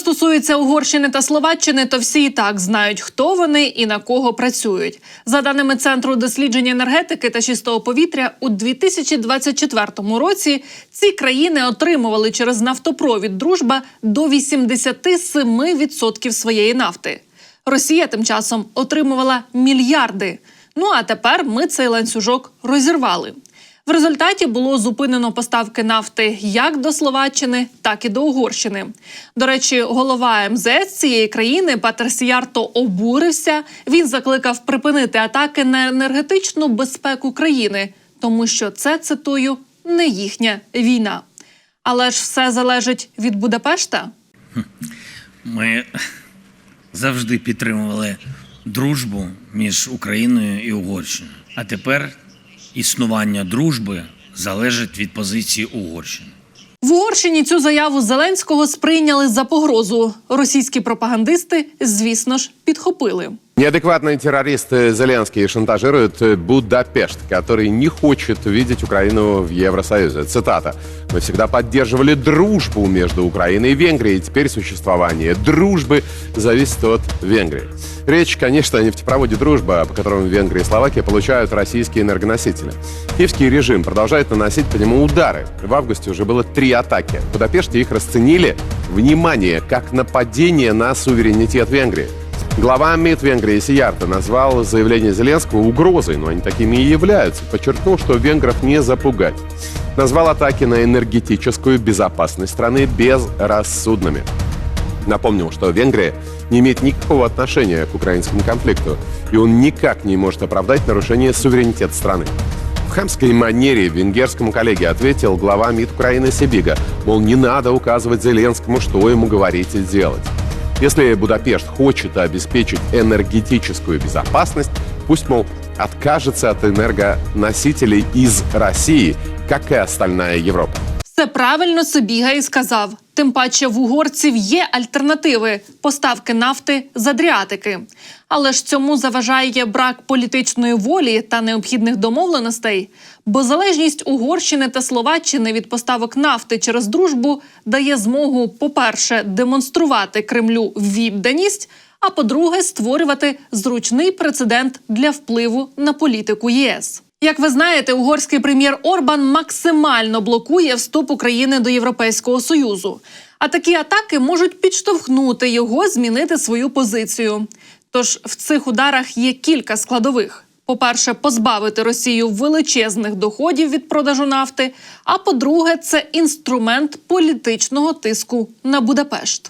Стосується Угорщини та Словаччини, то всі і так знають, хто вони і на кого працюють. За даними центру дослідження енергетики та чистого повітря, у 2024 році ці країни отримували через нафтопровід Дружба до 87% своєї нафти. Росія тим часом отримувала мільярди. Ну а тепер ми цей ланцюжок розірвали. В результаті було зупинено поставки нафти як до Словаччини, так і до Угорщини. До речі, голова МЗС цієї країни Патер Сіярто обурився. Він закликав припинити атаки на енергетичну безпеку країни, тому що це цитую не їхня війна. Але ж все залежить від Будапешта. Ми завжди підтримували дружбу між Україною і Угорщиною. А тепер існування дружби залежить від позиції Угорщини. В Угорщині цю заяву Зеленського сприйняли за погрозу. Російські пропагандисти, звісно ж, підхопили. Неадекватные террористы Зеленский шантажируют Будапешт, который не хочет видеть Украину в Евросоюзе. Цитата. «Мы всегда поддерживали дружбу между Украиной и Венгрией. Теперь существование дружбы зависит от Венгрии». Речь, конечно, о нефтепроводе «Дружба», по которому Венгрия и Словакия получают российские энергоносители. Киевский режим продолжает наносить по нему удары. В августе уже было три атаки. В Будапеште их расценили, внимание, как нападение на суверенитет Венгрии. Глава МИД Венгрии Сиярта назвал заявление Зеленского угрозой, но они такими и являются. Подчеркнул, что венгров не запугать. Назвал атаки на энергетическую безопасность страны безрассудными. Напомнил, что Венгрия не имеет никакого отношения к украинскому конфликту, и он никак не может оправдать нарушение суверенитета страны. В хамской манере венгерскому коллеге ответил глава МИД Украины Сибига, мол, не надо указывать Зеленскому, что ему говорить и делать. Если Будапешт хочет обеспечить энергетическую безопасность, пусть, мол, откажется от энергоносителей из России, как и остальная Европа. Все правильно Собігай сказав. Тим паче в угорців є альтернативи поставки нафти з Адріатики. Але ж цьому заважає брак політичної волі та необхідних домовленостей. Бо залежність Угорщини та Словаччини від поставок нафти через дружбу дає змогу, по-перше, демонструвати Кремлю відданість. А по-друге, створювати зручний прецедент для впливу на політику ЄС. Як ви знаєте, угорський прем'єр Орбан максимально блокує вступ України до Європейського союзу. А такі атаки можуть підштовхнути його змінити свою позицію. Тож в цих ударах є кілька складових: по-перше, позбавити Росію величезних доходів від продажу нафти. А по-друге, це інструмент політичного тиску на Будапешт.